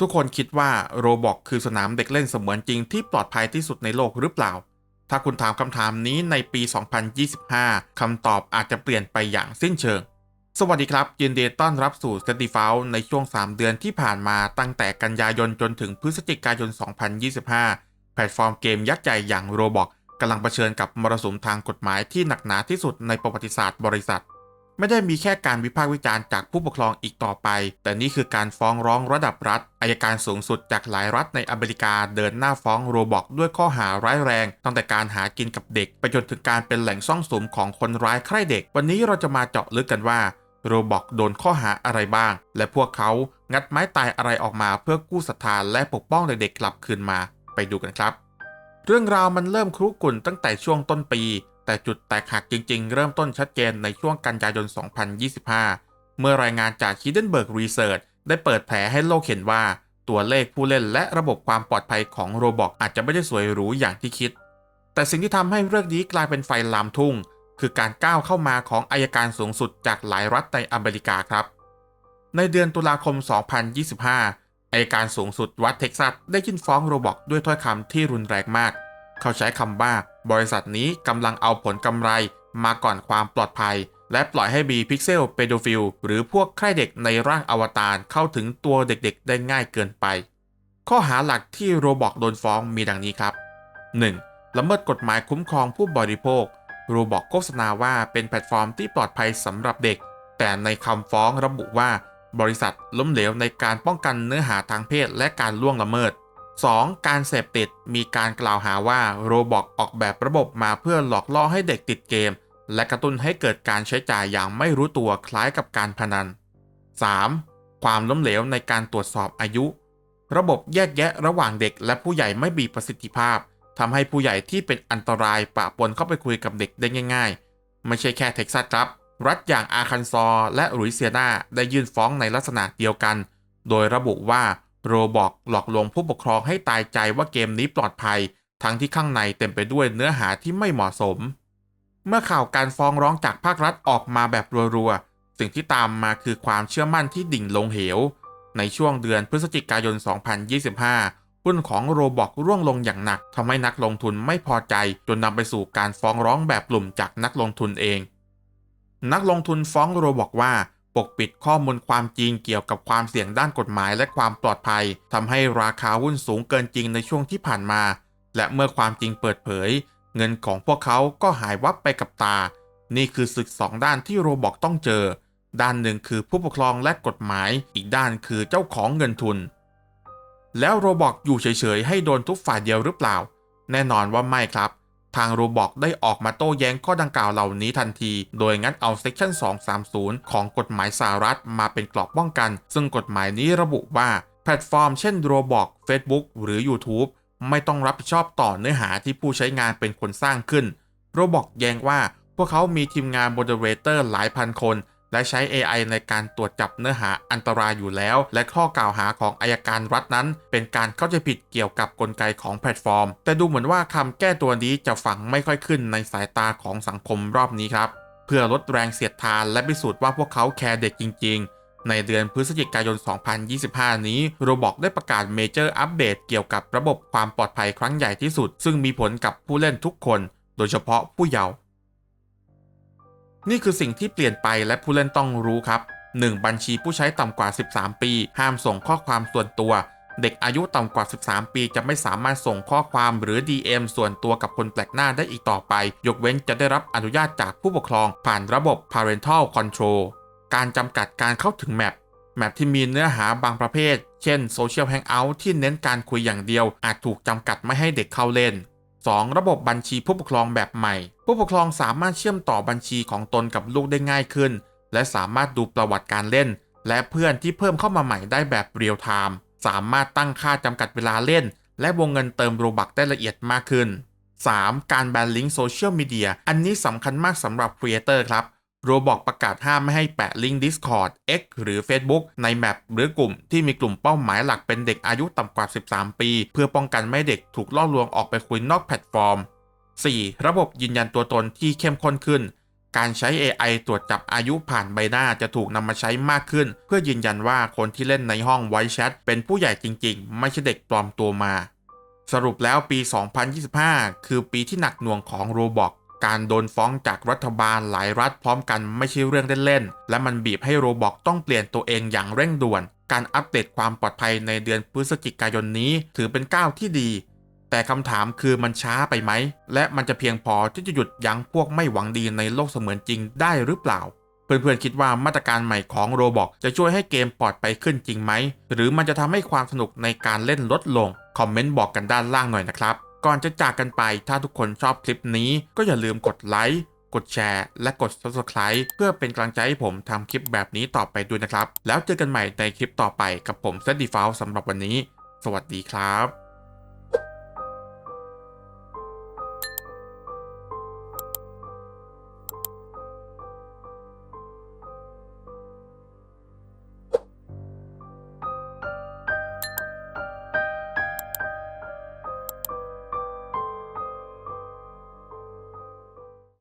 ทุกคนคิดว่าโรบอกคือสนามเด็กเล่นเสมือนจริงที่ปลอดภัยที่สุดในโลกหรือเปล่า ถ้าคุณถามคำถามนี้ในปี 2025 คำตอบอาจจะเปลี่ยนไปอย่างสิ้นเชิง สวัสดีครับยินดีต้อนรับสู่ s t d y f o u l ในช่วง 3 เดือนที่ผ่านมาตั้งแต่กันยายนจนถึงพฤศจิกายน 2025 แพลตฟอร์มเกมยักษ์ใหญ่อย่างโรบอกกำลังเผชิญกับมรสุมทางกฎหมายที่หนักหนาที่สุดในประวัติศาสตร์บริษัท ไม่ได้มีแค่การวิพากษ์วิจารณ์จากผู้ปกครองอีกต่อไป แต่นี่คือการฟ้องร้องระดับรัฐอายการสูงสุดจากหลายรัฐในอเมริกาเดินหน้าฟ้องโรบอกด้วยข้อหาร้ายแรง ตั้งแต่การหากินกับเด็ก ไปจนถึงการเป็นแหล่งซ่องสุมของคนร้ายใคร่เด็ก วันนี้เราจะมาเจาะลึกกันว่าโรบอกโดนข้อหาอะไรบ้าง และพวกเขางัดไม้ตายอะไรออกมาเพื่อกู้ศรัทธาและปกป้องเด็กๆกลับคืนมา ไปดูกันครับ เรื่องราวมันเริ่มครุกรุ่นตั้งแต่ช่วงต้นปี แต่จุดแตกหักจริงๆ เริ่มต้นชัดเจนในช่วงกันยายน 2025 เมื่อรายงานจาก Hindenburg Research ได้เปิดแผลให้โลกเห็นว่า ตัวเลขผู้เล่นและระบบความปลอดภัยของโรบอกอาจจะไม่ได้สวยหรูอย่างที่คิด แต่สิ่งที่ทำให้เรื่องนี้กลายเป็นไฟลามทุ่ง คือการก้าวเข้ามาของอายการสูงสุดจากหลายรัฐในอเมริกาครับ ในเดือนตุลาคม 2025อายการสูงสุดรัฐเท็กซัสได้ยื่นฟ้องโรบอกด้วยถ้อยคำที่รุนแรงมาก เขาใช้คำว่า บริษัทนี้กำลังเอาผลกำไรมาก่อนความปลอดภัย และปล่อยให้บีพิกเซลเปโดฟิลหรือพวกใคร่เด็กในร่างอวตารเข้าถึงตัวเด็กๆ ได้ง่ายเกินไป ข้อหาหลักที่โรบอกโดนฟ้องมีดังนี้ครับ 1. ละเมิดกฎหมายคุ้มครองผู้บริโภคโรบอกโฆษณาว่าเป็นแพลตฟอร์มที่ปลอดภัยสำหรับเด็ก แต่ในคำฟ้องระบุว่า บริษัทล้มเหลวในการป้องกันเนื้อหาทางเพศและการล่วงละเมิด 2. การเสพติดมีการกล่าวหาว่าโรบอกออกแบบระบบมาเพื่อหลอกล่อให้เด็กติดเกม และกระตุ้นให้เกิดการใช้จ่ายอย่างไม่รู้ตัวคล้ายกับการพนัน 3. ความล้มเหลวในการตรวจสอบอายุ ระบบแยกแยะระหว่างเด็กและผู้ใหญ่ไม่มีประสิทธิภาพทำให้ผู้ใหญ่ที่เป็นอันตรายปะปนเข้าไปคุยกับเด็กได้ง่าย ๆ ไม่ใช่แค่เท็กซัสครับ รัฐอย่างอาคันซอและลุยเซียนาได้ยื่นฟ้องในลักษณะเดียวกัน โดยระบุว่า โรบอกหลอกลวงผู้ปกครองให้ตายใจว่าเกมนี้ปลอดภัย ทั้งที่ข้างในเต็มไปด้วยเนื้อหาที่ไม่เหมาะสม เมื่อข่าวการฟ้องร้องจากภาครัฐออกมาแบบรัวๆ สิ่งที่ตามมาคือความเชื่อมั่นที่ดิ่งลงเหว ในช่วงเดือนพฤศจิกายน 2025 หุ้นของโรบอกร่วงลงอย่างหนักทำให้นักลงทุนไม่พอใจจนนำไปสู่การฟ้องร้องแบบกลุ่มจากนักลงทุนเอง นักลงทุนฟ้องโรบอกว่า ปกปิดข้อมูลความจริงเกี่ยวกับความเสี่ยงด้านกฎหมายและความปลอดภัยทำให้ราคาหุ้นสูงเกินจริงในช่วงที่ผ่านมา และเมื่อความจริงเปิดเผย เงินของพวกเขาก็หายวับไปกับตา นี่คือศึกสองด้านที่โรบอกต้องเจอ ด้านหนึ่งคือผู้ปกครองและกฎหมาย อีกด้านคือเจ้าของเงินทุน แล้วโรบอกอยู่เฉยๆให้โดนทุกฝ่ายเดียวหรือเปล่า แน่นอนว่าไม่ครับ ทางโรบอกได้ออกมาโต้แย้งข้อดังกล่าวเหล่านี้ทันที โดยงั้นเอา Section 230 ของกฎหมายสหรัฐมาเป็นกรอบป้องกัน ซึ่งกฎหมายนี้ระบุว่า แพลตฟอร์มเช่นโรบอก Facebook หรือ YouTube ไม่ต้องรับผิดชอบต่อเนื้อหาที่ผู้ใช้งานเป็นคนสร้างขึ้นโรบอกแย้งว่า พวกเขามีทีมงานโมเดเลเตอร์หลายพันคน และใช้ AI ในการตรวจจับเนื้อหาอันตรายอยู่แล้ว และข้อกล่าวหาของอายการรัฐนั้น เป็นการเข้าใจผิดเกี่ยวกับกลไกของแพลตฟอร์ม แต่ดูเหมือนว่าคำแก้ตัวนี้จะฝังไม่ค่อยขึ้นในสายตาของสังคมรอบนี้ครับ เพื่อลดแรงเสียดทานและพิสูจน์ว่าพวกเขาแคร์เด็กจริง ๆ ในเดือนพฤศจิกายน 2025 นี้โรบอกได้ประกาศเมเจอร์อัปเดตเกี่ยวกับระบบความปลอดภัยครั้งใหญ่ที่สุด ซึ่งมีผลกับผู้เล่นทุกคน โดยเฉพาะผู้เยาว์ นี่คือสิ่งที่เปลี่ยนไปและผู้เล่นต้องรู้ครับ 1. บัญชีผู้ใช้ต่ำกว่า 13 ปี ห้ามส่งข้อความส่วนตัว เด็กอายุต่ำกว่า 13 ปี จะไม่สามารถส่งข้อความหรือ DM ส่วนตัวกับคนแปลกหน้าได้อีกต่อไป ยกเว้นจะได้รับอนุญาตจากผู้ปกครอง ผ่านระบบ parental control การจำกัดการเข้าถึงแมปแมปที่มีเนื้อหาบางประเภท เช่น Social Hangout ที่เน้นการคุยอย่างเดียว อาจถูกจำกัดไม่ให้เด็กเข้าเล่น 2. ระบบบัญชีผู้ปกครองแบบใหม่ ผู้ปกครองสามารถเชื่อมต่อบัญชีของตนกับลูกได้ง่ายขึ้น และสามารถดูประวัติการเล่น และเพื่อนที่เพิ่มเข้ามาใหม่ได้แบบเรียลไทม์สามารถตั้งค่าจำกัดเวลาเล่น และวงเงินเติมโรบักได้ละเอียดมากขึ้น 3. การแบนลิงก์โซเชียลมีเดียอันนี้สำคัญมากสำหรับครีเอเตอร์ครับ โรบอกประกาศห้ามไม่ให้แปะลิงก์ Discord X หรือ Facebook ในแมปหรือกลุ่มที่มีกลุ่มเป้าหมายหลักเป็นเด็กอายุต่ำกว่า 13 ปี เพื่อป้องกันไม่เด็กถูกล่อลวงออกไปคุยนอกแพลตฟอร์ม 4. ระบบยืนยันตัวตนที่เข้มข้นขึ้น การใช้ AI ตรวจจับอายุผ่านใบหน้าจะถูกนำมาใช้มากขึ้น เพื่อยืนยันว่าคนที่เล่นในห้องไวแชทเป็นผู้ใหญ่จริง ๆ ไม่ใช่เด็กปลอมตัวมา สรุปแล้วปี 2025 คือปีที่หนักหน่วงของโรบอก การโดนฟ้องจากรัฐบาลหลายรัฐพร้อมกันไม่ใช่เรื่องเล่นๆ และมันบีบให้โรบอกต้องเปลี่ยนตัวเองอย่างเร่งด่วน การอัปเดตความปลอดภัยในเดือนพฤศจิกายนนี้ถือเป็นก้าวที่ดี แต่คำถามคือมันช้าไปไหม และมันจะเพียงพอที่จะหยุดยั้งพวกไม่หวังดีในโลกเสมือนจริงได้หรือเปล่า เพื่อนๆคิดว่ามาตรการใหม่ของโรบอกจะช่วยให้เกมปลอดภัยขึ้นจริงไหม หรือมันจะทำให้ความสนุกในการเล่นลดลง คอมเมนต์บอกกันด้านล่างหน่อยนะครับ ก่อนจะจากกันไปถ้าทุกคนชอบคลิปนี้ก็อย่าลืมกดไลค์กดแชร์ และกด subscribe เพื่อเป็นกำลังใจให้ผมทำคลิปแบบนี้ต่อไปด้วยนะครับ แล้วเจอกันใหม่ในคลิปต่อไปกับผมเซตดีฟาสำหรับวันนี้ สวัสดีครับ